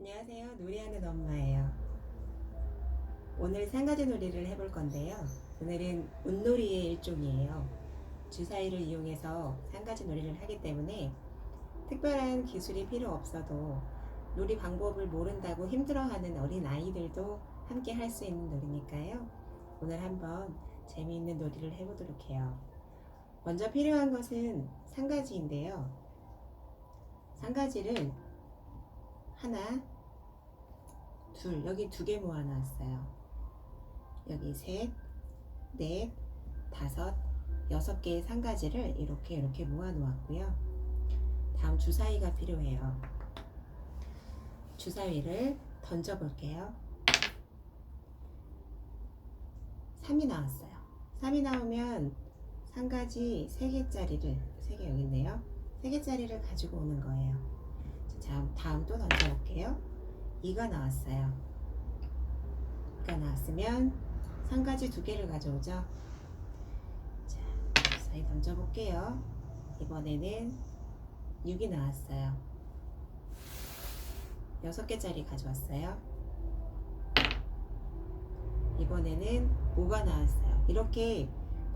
안녕하세요. 놀이하는 엄마예요. 오늘 세 가지 놀이를 해볼 건데요. 오늘은 운놀이의 일종이에요. 주사위를 이용해서 한 가지 놀이를 하기 때문에 특별한 기술이 필요 없어도 놀이 방법을 모른다고 힘들어하는 어린 아이들도 함께 할 수 있는 놀이니까요. 오늘 한번 재미있는 놀이를 해보도록 해요. 먼저 필요한 것은 상가지인데요. 상가지를 하나, 둘, 여기 두 개 모아놨어요. 여기 셋, 넷, 다섯, 여섯 개의 상가지를 이렇게 이렇게 모아놓았고요. 다음 주사위가 필요해요. 주사위를 던져볼게요. 3이 나왔어요. 3이 나오면 상가지 3개짜리를, 3개 여기 있네요. 3개짜리를 가지고 오는 거예요. 자, 다음 또 던져볼게요. 2가 나왔어요. 2가 나왔으면 상가지 두 개를 가져오죠. 자, 주사위 던져볼게요. 이번에는 6이 나왔어요. 6개짜리 가져왔어요. 이번에는 5가 나왔어요. 이렇게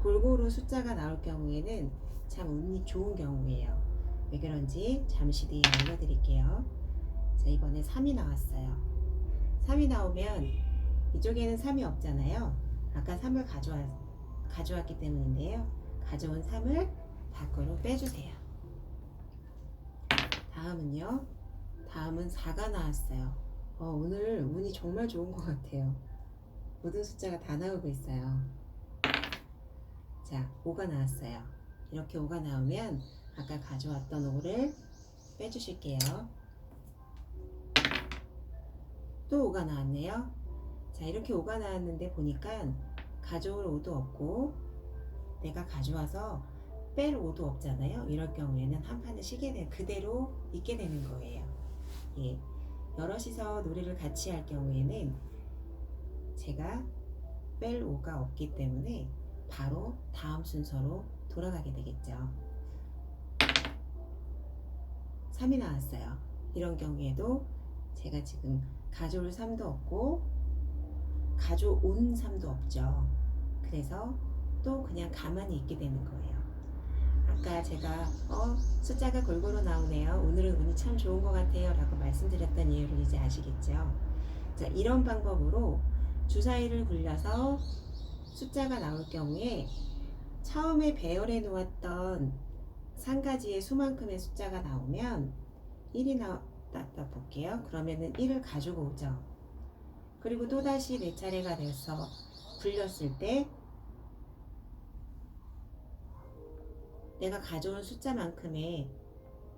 골고루 숫자가 나올 경우에는 참 운이 좋은 경우예요. 왜 그런지 잠시 뒤에 알려드릴게요. 자, 이번에 3이 나왔어요. 3이 나오면 이쪽에는 3이 없잖아요. 아까 3을 가져와, 가져왔기 때문인데요. 가져온 3을 밖으로 빼주세요. 다음은요. 다음은 4가 나왔어요. 어, 오늘 운이 정말 좋은 것 같아요. 모든 숫자가 다 나오고 있어요. 자, 5가 나왔어요. 이렇게 5가 나오면 아까 가져왔던 5를 빼주실게요. 또 5가 나왔네요. 자, 이렇게 5가 나왔는데 보니까 가져올 5도 없고 내가 가져와서 뺄 5도 없잖아요. 이럴 경우에는 한 판을 돼 그대로 있게 되는 거예요. 예. 여럿이서 놀이를 같이 할 경우에는 제가 뺄 5가 없기 때문에 바로 다음 순서로 돌아가게 되겠죠. 3이 나왔어요. 이런 경우에도 제가 지금 가져올 3도 없고 가져온 3도 없죠. 그래서 또 그냥 가만히 있게 되는 거예요. 아까 제가 어 숫자가 골고루 나오네요. 오늘은 운이 참 좋은 것 같아요. 라고 말씀드렸던 이유를 이제 아시겠죠? 자, 이런 방법으로 주사위를 굴려서 숫자가 나올 경우에 처음에 배열해 놓았던 상가지의 수만큼의 숫자가 나오면 1이 나 왔다 볼게요. 그러면은 1을 가지고 오죠. 그리고 또다시 내 차례가 돼서 굴렸을 때 내가 가져온 숫자만큼의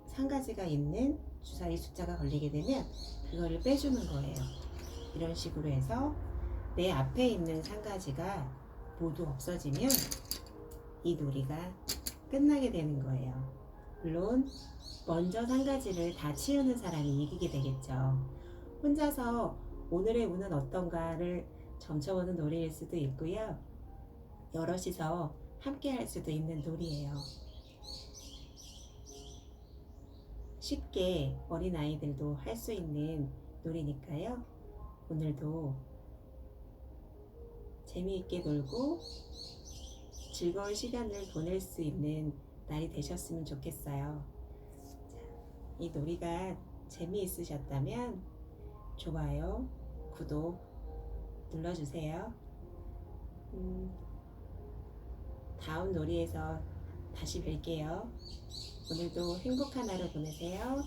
상가지가 있는 주사위 숫자가 걸리게 되면 그거를 빼주는 거예요. 이런 식으로 해서 내 앞에 있는 상가지가 모두 없어지면 이 놀이가 끝나게 되는 거예요. 물론 먼저 상가지를 다 치우는 사람이 이기게 되겠죠. 혼자서 오늘의 운은 어떤가를 점쳐보는 놀이일 수도 있고요. 여럿이서 함께 할 수도 있는 놀이예요. 쉽게 어린아이들도 할 수 있는 놀이니까요. 오늘도 재미있게 놀고 즐거운 시간을 보낼 수 있는 날이 되셨으면 좋겠어요. 자, 이 놀이가 재미있으셨다면 좋아요, 구독 눌러주세요. 음, 다음 놀이에서 다시 뵐게요. 오늘도 행복한 하루 보내세요.